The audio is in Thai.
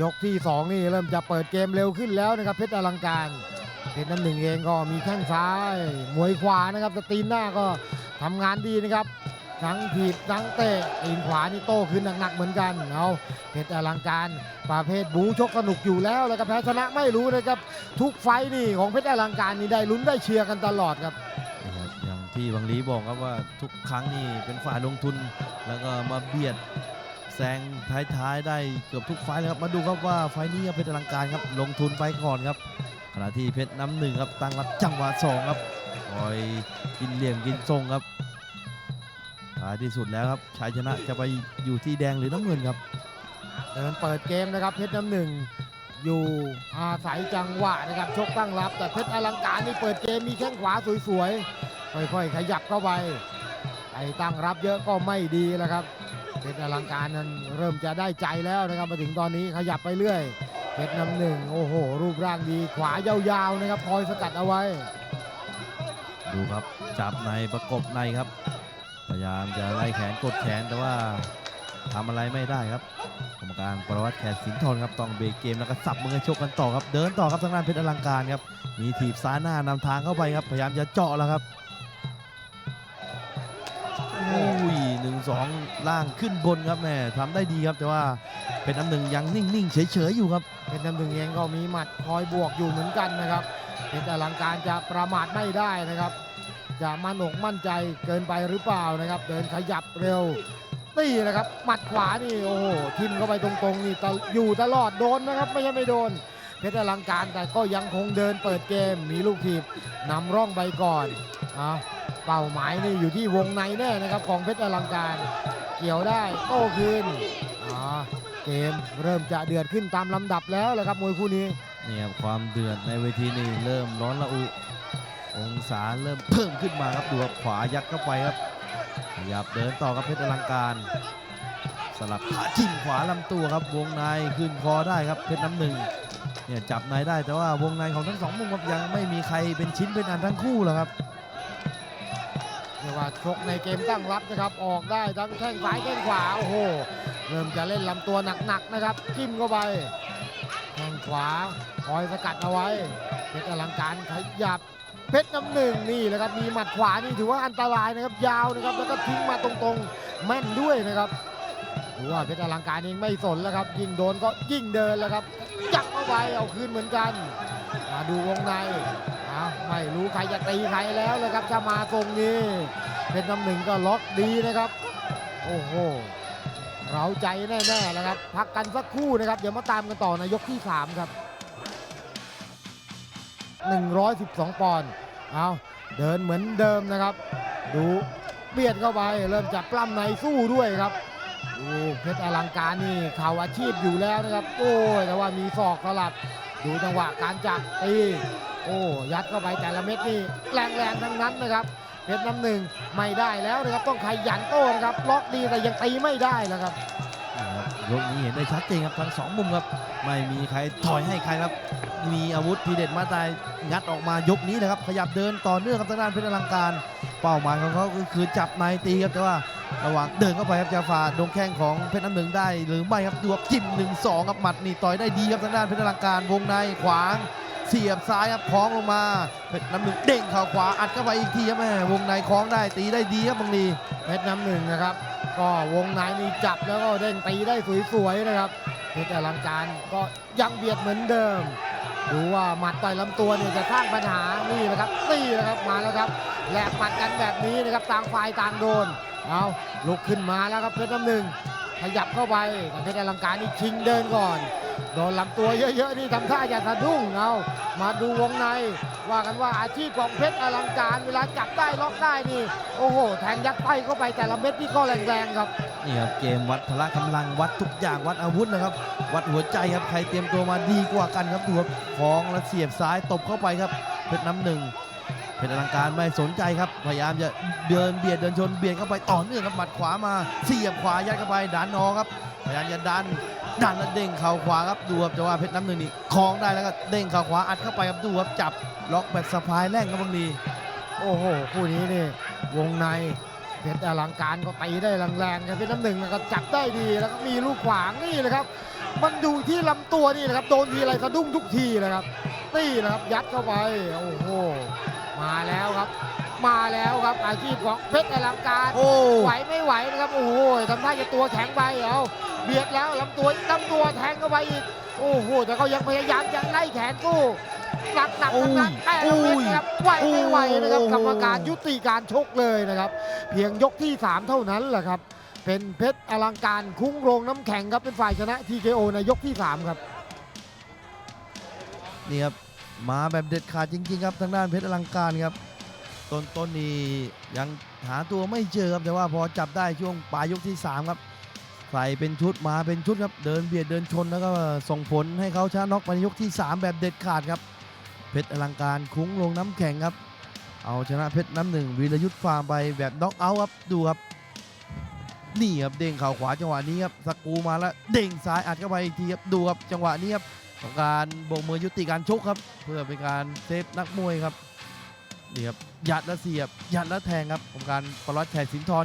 ยกที่สองนี่เริ่มจะเปิดเกมเร็วขึ้นแล้วนะครับเพชรอลังการเพชรน้ำหนึ่งเองก็มีแข้งซ้ายมวยขวานะครับสตีนหน้าก็ทำงานดีนะครับทั้งถีบทั้งเตะตีนขวานี่โต้คืนหนักๆเหมือนกันเอาเพชรอลังการประเภทบูชกสนุกอยู่แล้วแล้วก็แพ้ชนะไม่รู้นะครับทุกไฟนี่ของเพชรอลังการนี่ได้ลุ้นได้เชียร์กันตลอดครับนี่ครับอย่างที่บางลีบอกครับว่าทุกครั้งนี่เป็นฝ่ายลงทุนแล้วก็มาเบียด แซงท้ายๆ ได้เกือบทุกไฟล์เลยครับ มาดูครับว่าไฟนี้เพชรอลังการครับ ลงทุนไปก่อนครับ ขณะที่เพชรน้ำหนึ่งครับ ตั้งรับจังหวะสองครับคอยกินเหลี่ยมกินทรงครับท้ายที่สุดแล้วครับชัยชนะจะไปอยู่ที่แดงหรือน้ำเงินครับเดินเปิดเกมนะครับ เพชรน้ำหนึ่งอยู่อาศัยจังหวะนะครับชกตั้งรับ แต่เพชรอลังการนี่เปิดเกมมีแข้งขวาสวยๆค่อยๆขยับเข้าไปไอ้ตั้งรับเยอะก็ไม่ดีแล้วครับ เพชรอลังการนั้นเริ่มจะได้ใจแล้วนะครับมาถึงตอนนี้ขยับไปเรื่อยเพชรน้ำหนึ่งโอ้โห รูปร่างดีขวายาวๆนะครับคอยสกัดเอาไว้ ดูครับจับในประกบในครับ พยายามจะไล่แขนกดแขนแต่ว่าทำอะไรไม่ได้ครับกรรมการประวัติแขนสินทนครับต้องเบรกเกมแล้วก็สับมือชกกันต่อครับ เดินต่อครับทางด้านเพชรอลังการครับมีถีบซ้ายหน้านำทางเข้าไปครับ พยายามจะเจาะแล้วครับ หนึ่งสองล่างขึ้นบนครับแม่ทำได้ดีครับแต่ว่าเป็นน้ำหนึ่งยังนิ่งๆเฉยๆอยู่ครับเพชรน้ำหนึ่งเองก็มีหมัดคอยบวกอยู่เหมือนกันนะครับเพชรอลังการจะประมาทไม่ได้นะครับ จะมั่นอกมั่นใจเกินไปหรือเปล่านะครับ เดินขยับเร็วตีนะครับหมัดขวานี่โอ้โหทิมเข้าไปตรงๆนี่ตะอยู่ตลอดโดนนะครับ ไม่ใช่ไม่โดนเพชรอลังการแต่ก็ยังคงเดินเปิดเกมมีลูกทีบนำร่องไปก่อนอะ เป้าหมายนี่อยู่ที่วงในแน่นะครับของเพชรอลังการ เกี่ยวได้โต้คืนอ่าเกมเริ่มจะเดือดขึ้นตามลำดับแล้วแหละครับมวยคู่นี้นี่ครับความเดือดในเวทีนี่เริ่มร้อนระอุ องศาเริ่มเพิ่มขึ้นมาครับดูครับขวายัดเข้าไปครับขยับเดินต่อครับเพชรอลังการ สลับขาจิ้มขวาลำตัวครับวงในขึ้นคอได้ครับเพชรน้ำหนึ่งเนี่ยจับในได้แต่ว่าวงในของทั้งสองมุมครับยังไม่มีใครเป็นชิ้นเป็นอันทั้งคู่หรอกครับ เรียกว่าชกในเกมตั้งรับนะครับ ออกได้ทั้งแข้งซ้ายแข้งขวาโอ้โหเริ่มจะเล่นลำตัวหนักๆนะครับจิ้มเข้าไปแข้งขวาคอยสกัดเอาไว้เพชรอลังการขยับเพชรน้ำหนึ่งนี่แหละครับมีหมัดขวานี่ถือว่าอันตรายนะครับยาวนะครับแล้วก็ทิ้งมาตรงๆแม่นด้วยนะครับถือว่าเพชรอลังการเองไม่สนแล้วครับ ยิ่งโดนก็ยิ่งเดินแล้วครับจับเข้าไปเอาคืนเหมือนกัน มาดูวงใน ไม่รู้ใครจะตีใครแล้วเลยครับจะมาตรงนี้เป็นน้ำหนึ่งก็ล็อกดีนะครับ โอ้โหเราใจแน่ๆแล้วครับ พักกันสักครู่นะครับ เดี๋ยวมาตามกันต่อในยกที่ 3 ครับ 112 ปอนด์เอาเดินเหมือนเดิมนะครับ ดูเบียดเข้าไปเริ่มจะปล้ำในสู้ด้วยครับดูเพชรอลังการนี่เข่าอาชีพอยู่แล้วนะครับ โอ้ยแต่ว่ามีศอกสลับดูจังหวะการจับตี โอ้ยัดเข้าไปแต่ละเม็ดนี่แรงๆทั้งนั้นนะครับเพชรน้ำหนึ่งไม่ได้แล้วนะครับต้องขยันโต้นะครับล็อกดีแต่ยังตีไม่ได้แล้วครับนี่ครับยกนี้เห็นได้ชัดเจนครับทั้งสองมุมครับไม่มีใครถอยให้ใครครับ มีอาวุธทีเด็ดมาตายงัดออกมายกนี้นะครับ ขยับเดินต่อเนื่องครับทางด้านเพชรอลังการ เป้าหมายของเขาก็คือจับในตีครับแต่ว่าระหว่างเดินเข้าไปครับจะฝ่าดงแข้งของเพชรน้ำหนึ่งได้ หรือไม่ครับดูครับจิ้มหนึ่งสองครับหมัดนี่ต่อยได้ดีครับทางด้านเพชรอลังการวงในขวาง เสียบซ้ายครับคล้องลงมาเพชรน้ำหนึ่งเด้งเข่าขวาอัดเข้าไปอีกทีครับแม่วงในคล้องได้ตีได้ดีครับบางทีเพชรน้ำหนึ่งนะครับ ก็วงในนี่จับแล้วก็เด้งตีได้สวยๆนะครับเพชรอลังการก็ยังเบียดเหมือนเดิมดูว่าหมัดต่อยลำตัวเนี่ยจะสร้างปัญหานี่นะครับนี่นะครับมาแล้วครับแหลกหมัดกันแบบนี้นะครับต่างฝ่ายต่างโดนเอาลุกขึ้นมาแล้วครับเพชรน้ำหนึ่ง ขยับเข้าไปแต่เพชรอลังการนี่ชิงเดินก่อนโดนลำตัวเยอะๆนี่ทำท่าจะสะดุ้งเอามาดูวงใน ว่ากันว่าอาชีพของเพชรอลังการ เวลาจับได้ล็อกได้นี่ โอ้โห แทงยัดไส้เข้าไปแต่ละเม็ดนี่ก็แรงๆครับนี่ครับเกมวัดพละกำลังวัดทุกอย่างวัดอาวุธนะครับ วัดหัวใจครับใครเตรียมตัวมาดีกว่ากันครับดูครับของแล้วเสียบซ้ายตบเข้าไปครับเพชรน้ำหนึ่ง เพชรอลังการไม่สนใจครับ พยายามจะเดินเบียดเดินชนเบียดเข้าไปต่อเนื่องครับหมัดขวามาเสียบขวายัดเข้าไปดันออครับพยายามจะดันดันแล้วเด้งเข่าขวาครับดูครับแต่ว่าเพชรน้ำหนึ่งนี่คล้องได้แล้วก็เด้งเข่าขวาอัดเข้าไปครับดูครับจับล็อกแบบสะพายแรงครับบางทีโอ้โหคู่นี้นี่วงในเพชรอลังการก็ตีได้แรงๆครับเพชรน้ำหนึ่งก็จับได้ดีแล้วก็มีลูกขวางนี่เลยครับ มันดูที่ลำตัวนี่นะครับโดนทีไรสะดุ้งทุกทีเลยครับนี่นะครับยัดเข้าไปโอ้โห มาแล้วครับ มาแล้วครับอาชีพของเพชรอลังการโอ้ไหวไม่ไหวนะครับโอ้โหทำท่าจะตัวแข็งไปเอาเบียดแล้วลำตัวลำตัวแทงเข้าไปอีกโอ้โหแต่เขายังพยายามยังไล่แขนสู้หนักหนักทั้งนั้นแต่ละเม็ดนะครับไหวไม่ไหวนะครับโอ้กรรมการยุติการชกเลยนะครับ เพียงยกที่ 3 เท่านั้นแหละครับ เป็นเพชรอลังการคุ้งโรงน้ำแข็งครับเป็นฝ่ายชนะ TKO ในยกที่ 3 ครับนี่ครับ มาแบบเด็ดขาดจริงๆครับทางด้านเพชรอลังการครับ ต้นต้นนี้ยังหาตัวไม่เจอครับแต่ว่าพอจับได้ช่วงปลายยกที่ 3 ครับใส่เป็นชุดมาเป็นชุดครับเดินเบียดเดินชนแล้วก็ส่งผลให้เขาชนะน็อกไปในยกที่ 3 แบบเด็ดขาดครับ เพชรอลังการคุ้งลงน้ำแข็งครับ เอาชนะเพชรน้ำหนึ่งวีรยุทธ์ฟาร์มไปแบบน็อกเอาท์ครับดูครับนี่ครับเด้งเข่าขวาจังหวะนี้ครับสกูมาแล้วเด้งซ้ายอัดเข้าไปอีกทีครับดูครับจังหวะนี้ครับ ของการโบกมือยุติการชกครับ เพื่อเป็นการเซฟนักมวยครับนี่ครับยัดและเสียบยัดและแทงครับของการปลอดแขกสินทร